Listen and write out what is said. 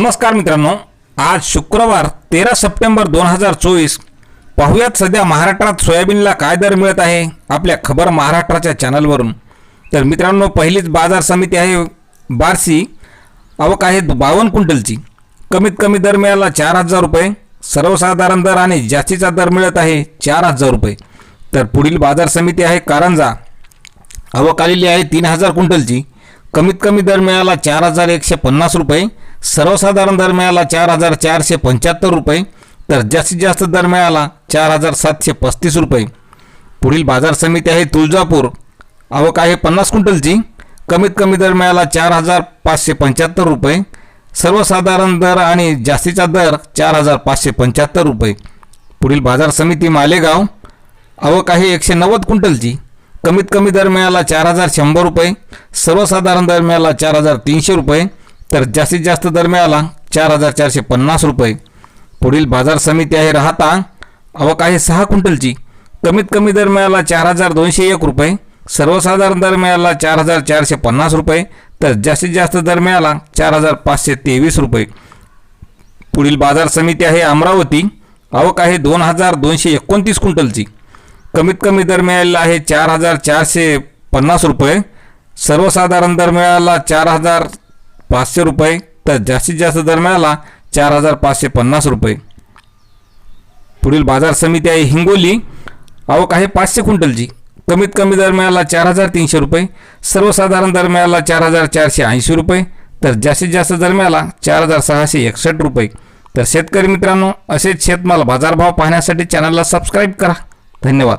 नमस्कार मित्रांनो आज शुक्रवार तेरा सप्टेंबर दोन हजार चोवीस. पाहुयात सध्या महाराष्ट्रात सोयाबीनला काय दर मिळत आहे आपल्या खबर महाराष्ट्राच्या चॅनलवरून. तर मित्रांनो पहिलीच बाजार समिती आहे बारसी. आवक आहे बावन्न क्विंटलची. कमीत कमी दर मिळाला चार हजार रुपये. सर्वसाधारण दर आणि जास्तीचा दर मिळत आहे चार हजार रुपये. तर पुढील बाजार समिती आहे कारंजा. आवक आलेली आहे तीन हजार क्विंटलची. कमीत कमी दर मिळाला चार हजार एकशे पन्नास रुपये. सर्वसाधारण दर मिळाला चार हजार चारशे पंच्याहत्तर रुपये तर जास्तीत जास्त दर मिळाला चार हजार सातशे पस्तीस रुपये. पुढील बाजार समिती आहे तुळजापूर. आवक आहे पन्नास क्विंटलची. कमीत कमी दर मिळाला चार हजार पाचशे पंच्याहत्तर रुपये. सर्वसाधारण दर आणि जास्तीचा दर चार हजार पाचशे पंच्याहत्तर रुपये. पुढील बाजार समिती मालेगाव. आवक आहे एकशे नव्वद क्विंटलची. कमीत कमी दर मिळाला चार हजार शंभर रुपये. सर्वसाधारण दर मिळाला चार हजार तीनशे रुपये. तर जास्तीत जास्त दर मिळाला चार हजार चारशे पन्नास रुपये. पुढील बाजार समिती आहे राहता आवक आहे सहा क्विंटलची. कमीत कमी दर मिळाला चार हजार दोनशे एक रुपये. सर्वसाधारण दर मिळाला चार हजार चारशे पन्नास रुपये. तर जास्तीत जास्त दर मिळाला चार हजार पाचशे तेवीस रुपये. पुढील बाजार समिती आहे अमरावती. आवक आहे दोन हजार दोनशे एकोणतीस क्विंटलची. कमीत कमी दर मिळालेला आहे चार हजार चारशे पन्नास रुपये. सर्वसाधारण दर मिळाला चार हजार पाचशे रुपये तर जास्तीत जास्त दर मिळाला चार हजार पाचशे पन्नास रुपये. पुढील बाजार समिती आहे हिंगोली. आवक आहे पाचशे क्विंटलची. कमीत कमी दर मिळाला चार हजार तीनशे रुपये सर्वसाधारण दर मिळाला चार हजार चारशे ऐंशी रुपये तर जास्तीत जास्त दर मिळाला चार हजार सहाशे एकसष्ट रुपये. तर शेतकरी मित्रांनो असेच शेतमाल बाजारभाव पाहण्यासाठी चॅनलला सबस्क्राईब करा. धन्यवाद.